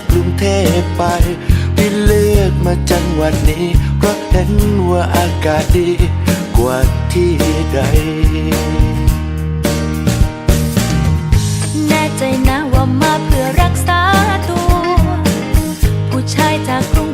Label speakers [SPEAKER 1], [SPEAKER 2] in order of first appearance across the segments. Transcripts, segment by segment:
[SPEAKER 1] จากกรุงเทพไปที่เลือกมาจังหวัดนี้ เพราะเห็นว่าอากาศดีกว่าที่ใด
[SPEAKER 2] แน่ใจนะว่ามาเพื่อรักษาตัว ผู้ชายจากกรุง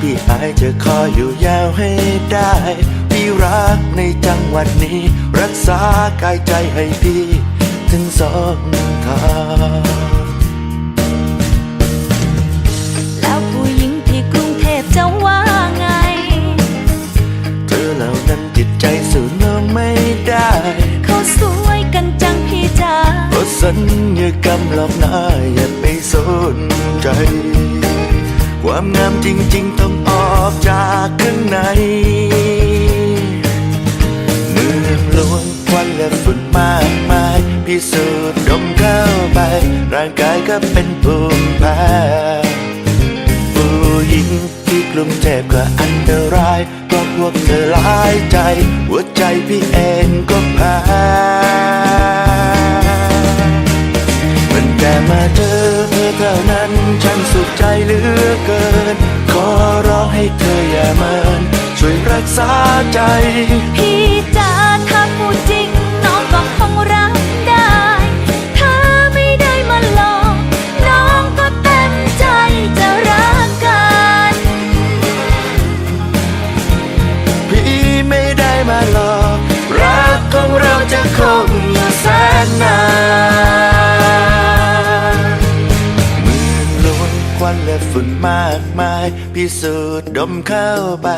[SPEAKER 2] พี่อา
[SPEAKER 1] ยจะขออยู่ยา
[SPEAKER 2] ว
[SPEAKER 1] ให้ได้ พี่รักในจังหวัดนี้ รักษากายใจให้พี่ ถึงสองทาง
[SPEAKER 2] แล้วผู้หญิงที่กรุงเทพจะว่าไง
[SPEAKER 1] เธอเหล่านั้นจิตใจสู้น้องไม่ได้
[SPEAKER 2] เขาสวยกันจังพี่จ๋า
[SPEAKER 1] เพราะสัญญากรรมหลอกหน้าอย่าไปสนใจ ความงามจริงๆต้องออกจากข้างใน เมืองหลวงควันและฝุ่นมากมาย พิสูจน์ดมเข้าไป ร่างกายก็เป็นภูมิแพ้ผู้หญิงที่กลุ่มเทพก็อันตรายเพราะพวกเธอหลายใจ หัวใจพี่เองก็แพ้มันแต่มาเจอเธอเท่านั้น สุขใจเหลือเกิน ขอร้องให้เธออย่าเมินช่วยรักษาใจ
[SPEAKER 2] พี่จ๋าถ้าพูดจริง น้องก็คงรัก
[SPEAKER 1] สูจน์ดมเข้าไป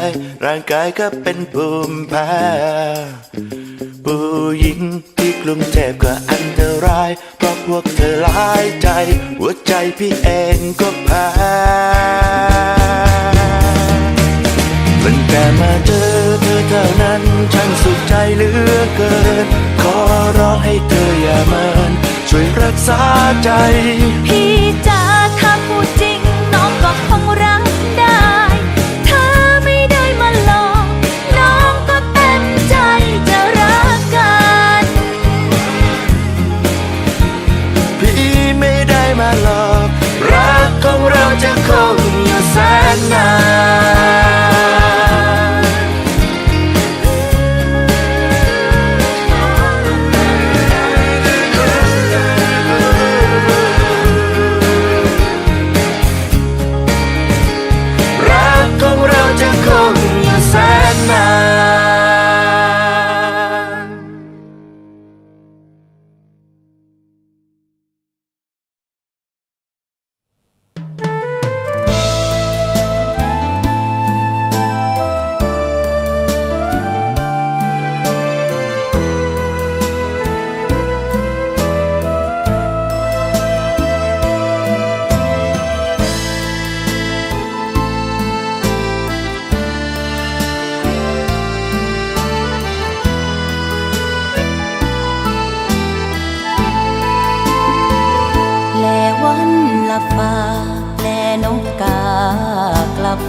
[SPEAKER 1] ร่างกายก็เป็นภูมิแพ้ผู้หญิงที่กรุงเทพก็อันตราย เพราะพวกเธอหลายใจ หัวใจพี่เองก็แพ้มันแต่มาเจอเธอเท่านั้นฉันสุขใจเหลือเกิน ขอร้องให้เธออย่าเมินช่วยรักษาใจ
[SPEAKER 2] พี่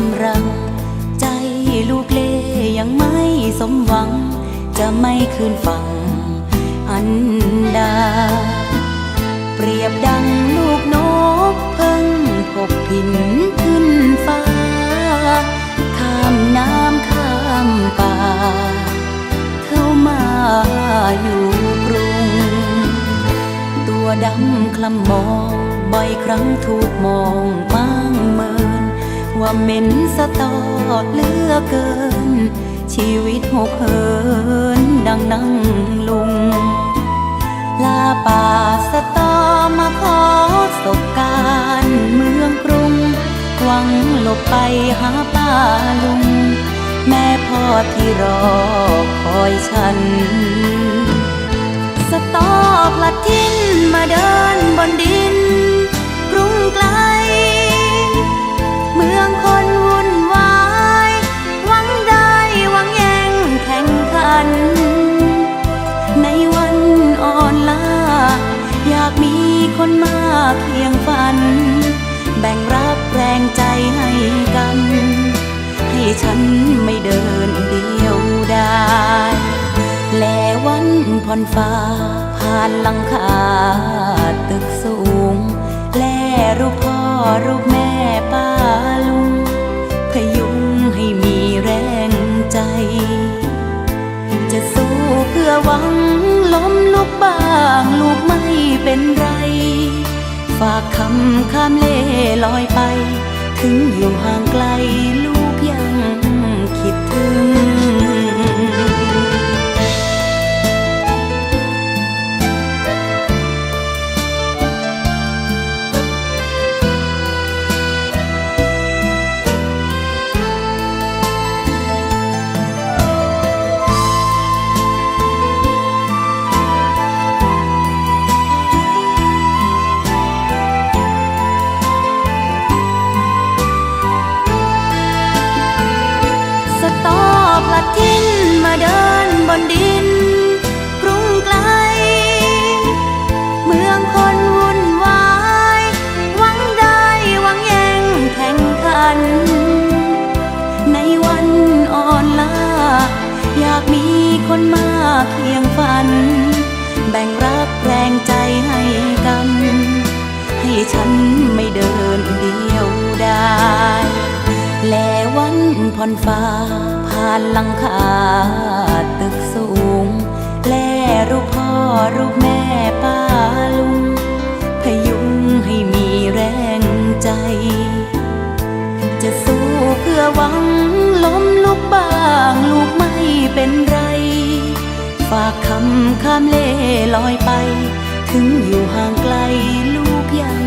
[SPEAKER 2] ากลับรัง ใจลูกเลยังไม่สมหวัง
[SPEAKER 3] จะไม่คืนฝั่งอันดา เปรียบดังลูกนกเพิ่งพบพินขึ้นฟ้า ข้ามน้ำข้ามป่า เข้ามาอยู่กรุง ตัวดำคลำมองบ่อยครั้งถูกมองมั่งเมิน ว่าเหม็นสะตอดเลือเกิน ชีวิตหกเหินดังนั่งลุง ลาป่าสะตอมาขอสบการณ์เมืองกรุง หวังหลบไปหาป้าลุง แม่พ่อที่รอคอยฉันสตอพลัดทิ้นมาเดินบนดินกรุงไกล มืองคนวุ่นวาย หวังได้หวังแย่งแข่งขัน ในวันอ่อนล้าอยากมีคนมาเคียงฝัน แบ่งรักแรงใจให้กัน ให้ฉันไม่เดินเดียวได้แลวันผ่อนฟ้า ผ่านลังคาตึกสูง แลรูปพ รูปแม่ป้าลุง พยุงให้มีแรงใจ จะสู้เพื่อหวังล้มลุกบ้างลูกไม่เป็นไร ฝากคำข้ามเล่ลอยไป ถึงอยู่ห่างไกลลูก ฉันไม่เดินเดียวได้แลวันผ่อนฟ้า ผ่านหลังคาตึกสูง แลรูปพ่อรูปแม่ป้าลุง พยุงให้มีแรงใจ จะสู้เพื่อหวังล้มลุกบ้างลูกไม่เป็นไร ฝากคำข้ามเล่ลอยไป ถึงอยู่ห่างไกลลูกยัง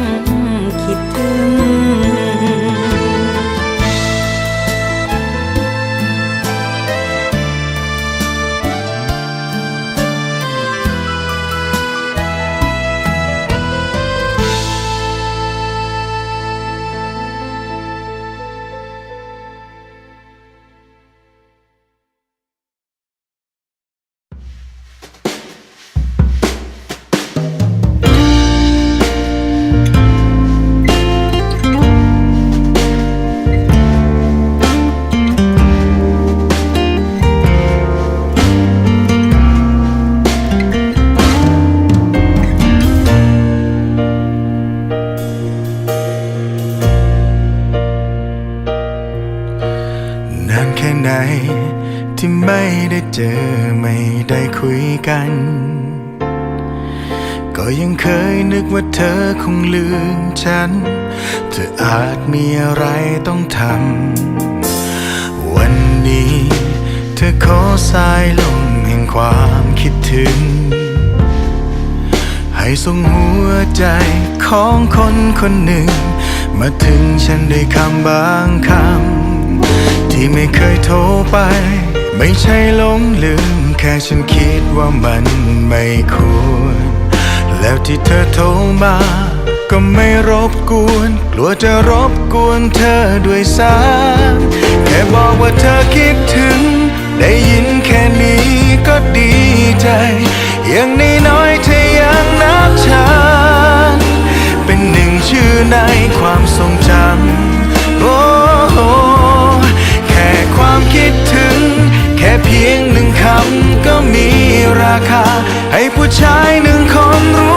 [SPEAKER 3] คิ
[SPEAKER 4] เจอไม่ได้คุยกัน ก็ยังเคยนึกว่าเธอคงลืมฉัน เธออาจมีอะไรต้องทำ วันนี้ เธอขอสายลงแห่งความคิดถึง ให้ส่งหัวใจของคนคนหนึ่ง มาถึงฉันด้วยคำบางคำที่ไม่เคยโทรไป ไม่ใช่หลงลืม แค่ฉันคิดว่ามันไม่ควร แล้วที่เธอโทรมา ก็ไม่รบกวน กลัวจะรบกวนเธอด้วยซ้ำแค่บอกว่าเธอคิดถึง ได้ยินแค่นี้ก็ดีใจ อย่างน้อยๆเธอยังนับฉัน เป็นหนึ่งชื่อในความทรงจำโอ้ พียงหนึ่งคำก็มีราคา ให้ผู้ชายหนึ่งคนรู้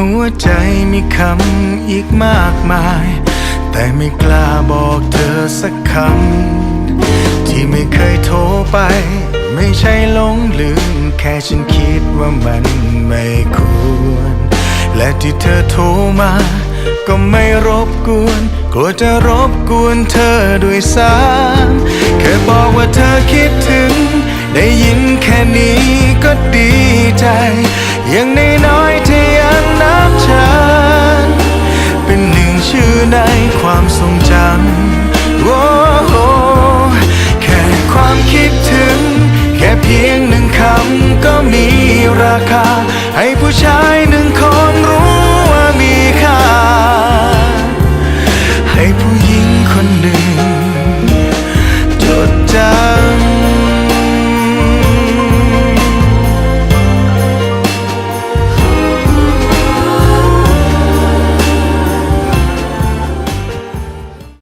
[SPEAKER 4] หัวใจมีคำอีกมากมาย แต่ไม่กล้าบอกเธอสักคำ ที่ไม่เคยโทรไป ไม่ใช่หลงลืม แค่ฉันคิดว่ามันไม่ควร และที่เธอโทรมา ก็ไม่รบกวน กลัวจะรบกวนเธอด้วยซ้ำแค่บอกว่าเธอคิดถึง ได้ยินแค่นี้ก็ดีใจ อย่างน้อยๆเังนับฉัน เป็นหนึ่งชื่อในความทรงจำโอ้โหแค่ความคิดถึง แค่เพียงหนึ่งคำก็มีราคา ให้ผู้ชายหนึ่งคน